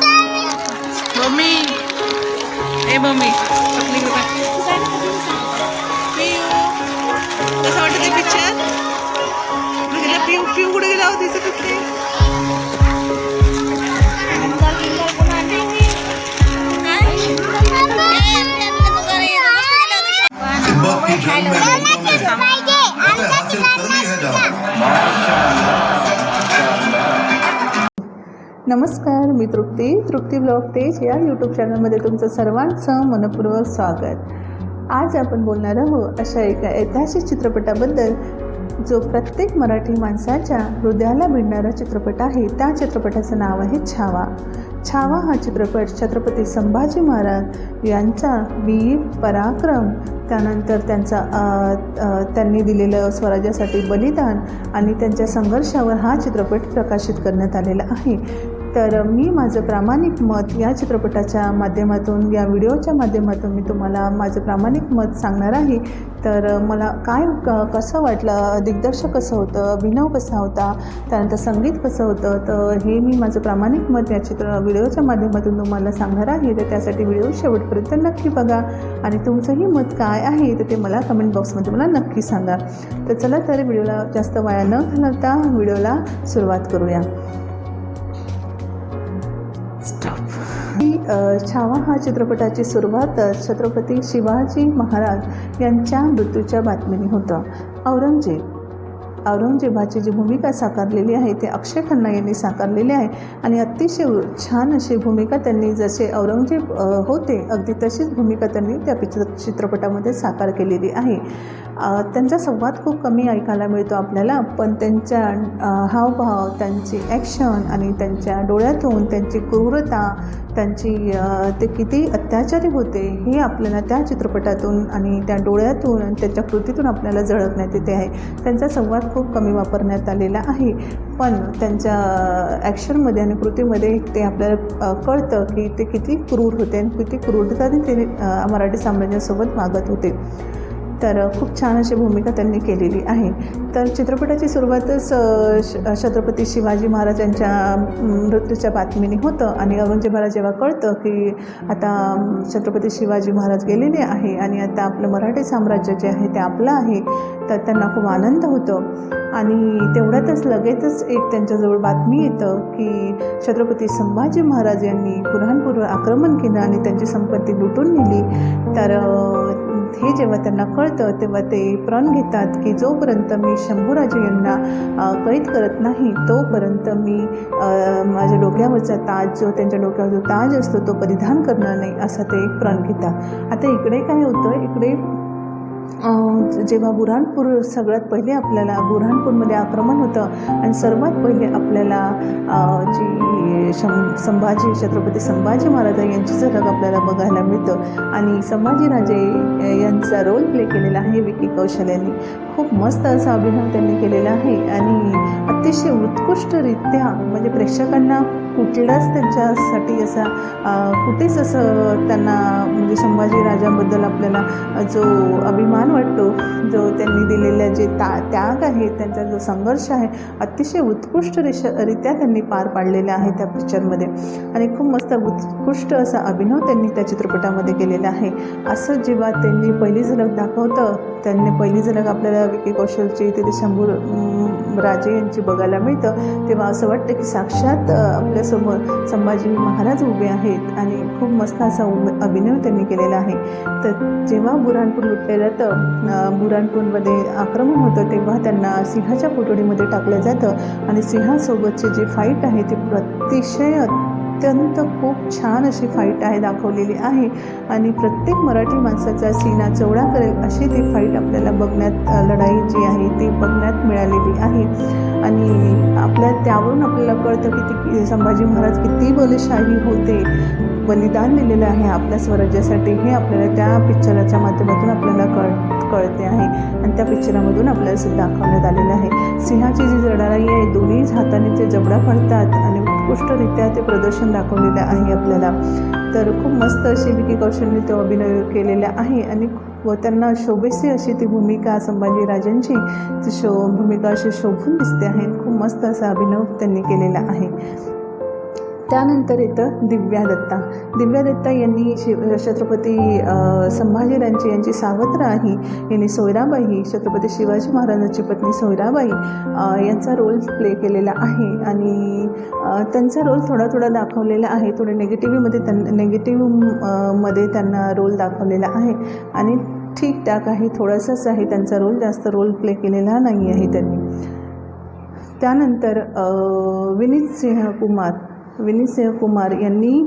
Mummy ए mummy आपली कृपा पिऊ कसं वाटतं ते पिक्चर तिला पिऊ पिऊ कुठे गेला होती तिचं कुठे नमस्कार मी तृप्ती. तृप्ती ब्लॉग तेज या यूट्यूब चॅनलमध्ये तुमचं सर्वांचं मनपूर्वक स्वागत. आज आपण बोलणार आहोत अशा एका ऐतिहासिक चित्रपटाबद्दल जो प्रत्येक मराठी माणसाच्या हृदयाला भिडणारा चित्रपट आहे त्या चित्रपटाचं नाव आहे छावा. छावा हा चित्रपट छत्रपती संभाजी महाराज यांचा वीर पराक्रम त्यानंतर त्यांचा त्यांनी दिलेलं स्वराज्यासाठी बलिदान आणि त्यांच्या संघर्षावर हा चित्रपट प्रकाशित करण्यात आलेला आहे. तर मी माझं प्रामाणिक मत या चित्रपटाच्या माध्यमातून या व्हिडिओच्या माध्यमातून मी तुम्हाला माझं प्रामाणिक मत सांगणार आहे. तर मला काय क कसं वाटलं दिग्दर्शक कसं होतं अभिनव कसा होता त्यानंतर संगीत कसं होतं तर हे मी माझं प्रामाणिक मत या चित्र व्हिडिओच्या माध्यमातून तुम्हाला सांगणार आहे. तर त्यासाठी व्हिडिओ शेवटपर्यंत नक्की बघा. आणि तुमचंही मत काय आहे तर ते मला कमेंट बॉक्समध्ये मला नक्की सांगा. तर चला तर व्हिडिओला जास्त वाया न घालवता व्हिडिओला सुरुवात करूया. ही छावा हा चित्रपटाची सुरुवात छत्रपती शिवाजी महाराज यांच्या मृत्यूच्या बातमीने होतं. औरंगजेब औरंगजेबाची जी भूमिका साकारलेली आहे ते अक्षय खन्ना यांनी साकारलेली आहे आणि अतिशय छान अशी भूमिका त्यांनी जसे औरंगजेब होते अगदी तशीच भूमिका त्यांनी त्या पिक्चर चित्रपटामध्ये साकार केलेली आहे. त्यांचा संवाद खूप कमी ऐकायला मिळतो आपल्याला पण त्यांच्या हावभाव त्यांची ॲक्शन आणि त्यांच्या डोळ्यातून त्यांची क्रूरता त्यांची ते किती अत्याचारी होते हे आपल्याला त्या चित्रपटातून आणि त्या डोळ्यातून आणि त्यांच्या कृतीतून आपल्याला झळकण्यात येते आहे. त्यांचा संवाद खूप कमी वापरण्यात आलेला आहे. पण त्यांच्या ॲक्शनमध्ये आणि कृतीमध्ये ते आपल्याला कळतं की ते किती क्रूर होते आणि किती क्रूरताने ते मराठी साम्राज्यासोबत वागत होते. तर खूप छान अशी भूमिका त्यांनी केलेली आहे. तर चित्रपटाची सुरुवातच श छत्रपती शिवाजी महाराज यांच्या मृत्यूच्या बातमीने होतं आणि औरंगजेबाला जेव्हा कळतं की आता छत्रपती शिवाजी महाराज गेलेले आहे आणि आता आपलं मराठी साम्राज्य जे आहे ते आपलं आहे तर त्यांना खूप आनंद होतो. आणि तेवढ्यातच लगेचच एक त्यांच्याजवळ बातमी येतं की छत्रपती संभाजी महाराज यांनी बुरहानपूरवर आक्रमण केलं आणि त्यांची संपत्ती लुटून नेली. तर हे जेव्हा त्यांना कळतं तेव्हा ते प्रण घेतात की जोपर्यंत मी शंभूराजे यांना कैद करत नाही तोपर्यंत मी माझ्या डोक्यावरचा ताज जो त्यांच्या डोक्यावर जो ताज असतो तो परिधान करणार नाही असा ते एक प्रण घेतात. आता इकडे काय होतं इकडे जेव्हा बुऱ्हाणपूर सगळ्यात पहिले आपल्याला बुऱ्हाणपूरमध्ये आक्रमण होतं आणि सर्वात पहिले आपल्याला जी शं संभाजी छत्रपती संभाजी महाराज यांची झलक आपल्याला बघायला मिळतं. आणि संभाजीराजे यांचा रोल प्ले केलेला आहे विकी कौशल यांनी. खूप मस्त असा अभिनय त्यांनी केलेला आहे आणि अतिशय उत्कृष्टरित्या म्हणजे प्रेक्षकांना कुठलाच त्यांच्यासाठी असा कुठेच असं त्यांना म्हणजे संभाजीराजाबद्दल आपल्याला जो अभिमान वाटतो. जो त्यांनी दिलेल्या जे ता त्याग आहे त्यांचा जो संघर्ष आहे अतिशय उत्कृष्ट रिश रित्या त्यांनी पार पाडलेला आहे त्या पिक्चरमध्ये. आणि खूप मस्त उत्कृष्ट असा अभिनव त्यांनी त्या चित्रपटामध्ये केलेला आहे. असं जेव्हा त्यांनी पहिली झलक दाखवतं त्यांनी पहिली झलक आपल्याला विकी कौशलची तिथे शंभूर राजे यांची बघायला मिळतं तेव्हा असं वाटतं की साक्षात आपल्यासमोर संभाजी महाराज उभे आहेत. आणि खूप मस्त असा अभिनय त्यांनी केलेला आहे. तर जेव्हा बुऱ्हाणपूर लुटलं जातं जसं बुऱ्हाणपूरमध्ये आक्रमण होतं तेव्हा त्यांना सिंहाच्या कोठडीमध्ये टाकलं जातं. आणि सिंहासोबतचे जे फाईट आहे ते अतिशय अत्यंत खूप छान अशी फाईट आहे दाखवलेली आहे. आणि प्रत्येक मराठी माणसाचा सीना चवडा करेल अशी ती फाईट आपल्याला बघण्यात लढाई जी आहे ती बघण्यात मिळालेली आहे. आणि आपल्या त्यावरून आपल्याला कळतं की ती संभाजी महाराज किती बलशाही होते. बलिदान दिलेलं आहे आपल्या स्वराज्यासाठी हे आपल्याला त्या पिक्चराच्या माध्यमातून आपल्याला कळ कळते आहे. आणि त्या पिक्चरामधून आपल्याला दाखवण्यात आलेलं आहे. सिंहाची जी लढाई आहे दोन्ही हाताने ते जबडा पडतात आणि उत्कृष्टरित्या ते प्रदर्शन दाखवलेलं आहे आपल्याला. तर खूप मस्त अशी विकी कौशलने तो अभिनय केलेला आहे आणि व त्यांना शोभेशी अशी ती भूमिका संभाजी राजांची ती शो भूमिका अशी शोभून दिसते आहे. खूप मस्त असा अभिनव त्यांनी केलेला आहे. त्यानंतर येतं दिव्या दत्ता. दिव्या दत्ता यांनी शिव छत्रपती संभाजीरांची संभाजीराजे यांची सावत्र आहे यांनी सोयराबाई छत्रपती शिवाजी महाराजांची पत्नी सोयराबाई यांचा रोल प्ले केलेला आहे. आणि त्यांचा रोल थोडा थोडा दाखवलेला आहे. थोडे निगेटिव्हमध्ये त्यां निगेटिव्हमध्ये त्यांना रोल दाखवलेला आहे. आणि ठीकठाक आहे थोडासाच आहे. त्यांचा रोल जास्त रोल प्ले केलेला नाही आहे त्यांनी. त्यानंतर विनीत सिंह कुमार विनीत सिंहकुमार यांनी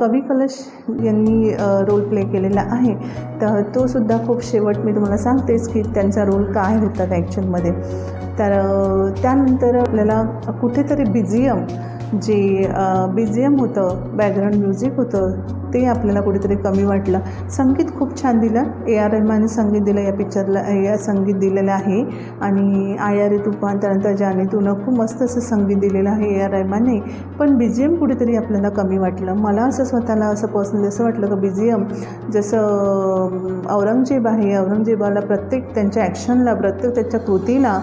कवी कलश यांनी रोल प्ले केलेला आहे. तर तो सुद्धा खूप शेवट मी तुम्हाला सांगतेच की त्यांचा रोल काय होता ॲक्च्युअलमध्ये तर त्यानंतर आपल्याला कुठेतरी बिझियम जे बी जी एम होतं बॅकग्राऊंड म्युझिक होतं ते आपल्याला कुठेतरी कमी वाटलं. संगीत खूप छान दिलं. ए आर रहमानने संगीत दिलं या पिक्चरला या संगीत दिलेलं आहे. आणि आय आर तुफान त्यानंतर जाने तुनं खूप मस्त असं संगीत दिलेलं आहे ए आर रहमानने पण बी जी एम कुठेतरी आपल्याला कमी वाटलं. मला असं स्वतःला असं पर्सनली असं वाटलं की बी जी एम जसं औरंगजेब आहे. औरंगजेबाला प्रत्येक त्यांच्या ॲक्शनला प्रत्येक त्याच्या कृतीला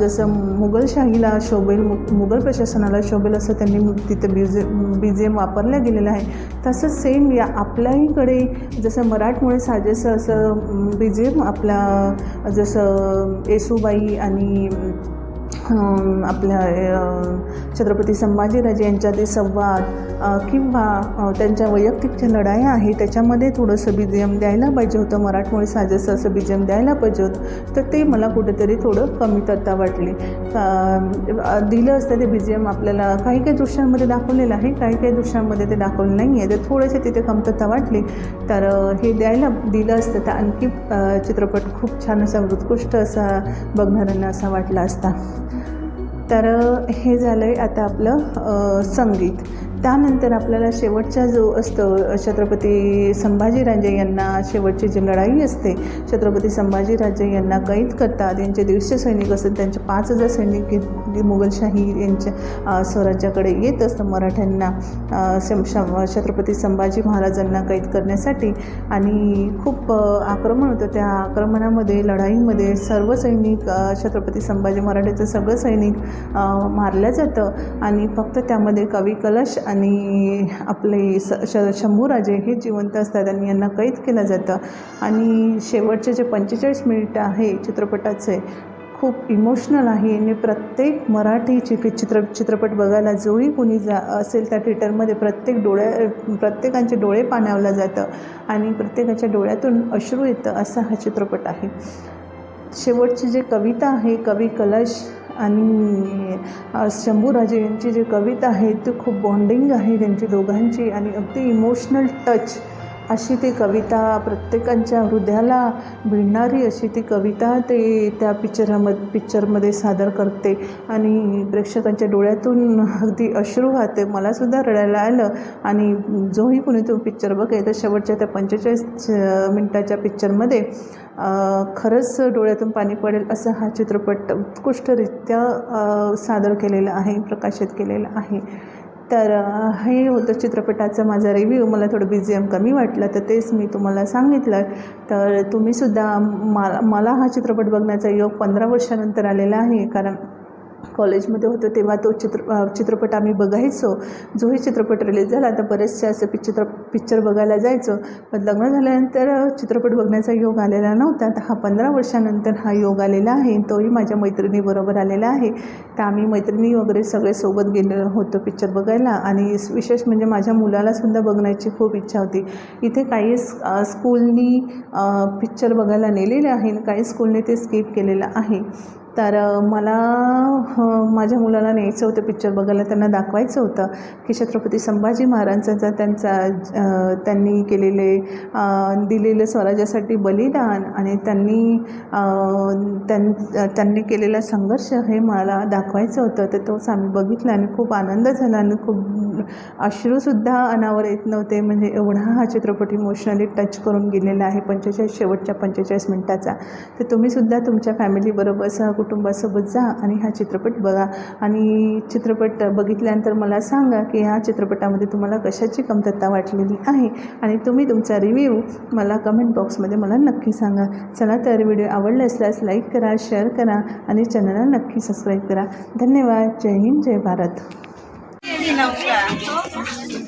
जसं मुघलशाहीला शोभेल मुघल प्रशासनाला शोभेल असं त्यांनी तिथं B J B G M वापरल्या गेलेलं आहे तसंच सेम या आपल्याहीकडे जसं मराठमोळे साजेसं असं बी आपला जसं येसूबाई आणि आपल्या छत्रपती संभाजीराजे यांच्यातील संवाद किंवा त्यांच्या वैयक्तिक ज्या लढाया आहे त्याच्यामध्ये थोडंसं बी जी एम द्यायला पाहिजे होतं. मराठमोळी साजेसं असं बी जी एम द्यायला पाहिजे होतं. तर ते मला कुठेतरी थोडं कमतरता वाटली. दिलं असतं ते बी जी एम आपल्याला. काही काही दृश्यांमध्ये दाखवलेलं आहे काही काही दृश्यांमध्ये ते दाखवलं नाही आहे. तर थोडेसे तिथे कमतरता वाटली. तर हे द्यायला दिलं असतं. तर आणखी चित्रपट खूप छान असा उत्कृष्ट असा बघणाऱ्यांना असा वाटला असता. तर हे झालं आहे आता आपलं संगीत. त्यानंतर आपल्याला शेवटचा जो असतो छत्रपती संभाजीराजे यांना शेवटची जी लढाई असते छत्रपती संभाजीराजे यांना कैद करतात यांचे दीडशे सैनिक असतात त्यांचे पाच हजार सैनिक मुघलशाही यांच्या स्वराज्याकडे येत असतं मराठ्यांना छत्रपती संभाजी महाराजांना कैद करण्यासाठी. आणि खूप आक्रमण होतं. त्या आक्रमणामध्ये लढाईमध्ये सर्व सैनिक छत्रपती संभाजी मराठ्याचं सगळं सैनिक मारलं जातं. आणि फक्त त्यामध्ये कवी कलश आणि आपले स श शंभूराजे हे जिवंत असतात आणि यांना कैद केलं जातं. आणि शेवटचे जे पंचेचाळीस मिनिटं आहे चित्रपटाचे खूप इमोशनल आहे. आणि प्रत्येक मराठी चिक चित्र चित्रपट बघायला जोही कोणी जा असेल त्या थिएटरमध्ये प्रत्येक डोळ्या प्रत्येकांचे डोळे पाणावलं जातं आणि प्रत्येकाच्या डोळ्यातून अश्रू येतं असा हा चित्रपट आहे. शेवटची जी कविता आहे कवी कलश आणि शंभूराजे यांची जी कविता आहे ती खूप बॉन्डिंग आहे त्यांची दोघांची आणि अगदी इमोशनल टच अशी ती कविता प्रत्येकांच्या हृदयाला भिडणारी अशी ती कविता ते त्या पिक्चरामध्ये पिक्चरमध्ये सादर करते. आणि प्रेक्षकांच्या डोळ्यातून अगदी अश्रू वाहते. मलासुद्धा रडायला आलं. आणि जोही कुणी तो पिक्चर बघेल तर शेवटच्या त्या पंचेचाळीस मिनटाच्या पिक्चरमध्ये खरंच डोळ्यातून पाणी पडेल असं हा चित्रपट उत्कृष्टरित्या सादर केलेला आहे प्रकाशित केलेला आहे. तर हे होतं चित्रपटाचा माझा रिव्ह्यू मला थोडं बी एम कमी वाटलं तर तेच मी तुम्हाला सांगितलं. तर तुम्हीसुद्धा मला मला हा चित्रपट बघण्याचा योग पंधरा वर्षानंतर आलेला आहे कारण कॉलेजमध्ये होतो तेव्हा तो चित्र चित्रपट आम्ही बघायचो. जोही चित्रपट रिलीज झाला तर बरेचसे असं पि चित्र पिक्चर बघायला जायचो. पण लग्न झाल्यानंतर चित्रपट बघण्याचा योग आलेला नव्हता. तर हा पंधरा वर्षानंतर हा योग आलेला आहे. तोही माझ्या मैत्रिणीबरोबर आलेला आहे. तर आम्ही मैत्रिणी वगैरे सगळे सोबत गेलो होतो पिक्चर बघायला. आणि विशेष म्हणजे माझ्या मुलालासुद्धा बघण्याची खूप इच्छा होती. इथे काही स्कूलनी पिक्चर बघायला नेलेले आहे. आणि काही स्कूलने ते स्किप केलेलं आहे. तर मला माझ्या मुलाला न्यायचं होतं पिक्चर बघायला. त्यांना दाखवायचं होतं की छत्रपती संभाजी महाराजांचा त्यांचा त्यांनी केलेले दिलेलं स्वराज्यासाठी बलिदान आणि त्यांनी त्यां त्यांनी केलेला संघर्ष हे मला दाखवायचं होतं. तर तोच आम्ही बघितला आणि खूप आनंद झाला आणि खूप अश्रूसुद्धा अनावर येत नव्हते. म्हणजे एवढा हा चित्रपट इमोशनली टच करून गेलेला आहे. पंचेचाळीस शेवटच्या पंचेचाळीस मिनटाचा. तर तुम्हीसुद्धा तुमच्या फॅमिलीबरोबर सहकुटुंबासोबत जा आणि हा चित्रपट बघा. आणि चित्रपट बघितल्यानंतर मला सांगा की ह्या चित्रपटामध्ये तुम्हाला कशाची कमतरता वाटलेली आहे? आणि तुम्ही तुमचा रिव्ह्यू मला कमेंट बॉक्समध्ये मला नक्की सांगा. चला तर व्हिडिओ आवडला असल्यास लाईक करा शेअर करा आणि चॅनलला नक्की सबस्क्राईब करा. धन्यवाद. जय हिंद जय भारत. दिला होता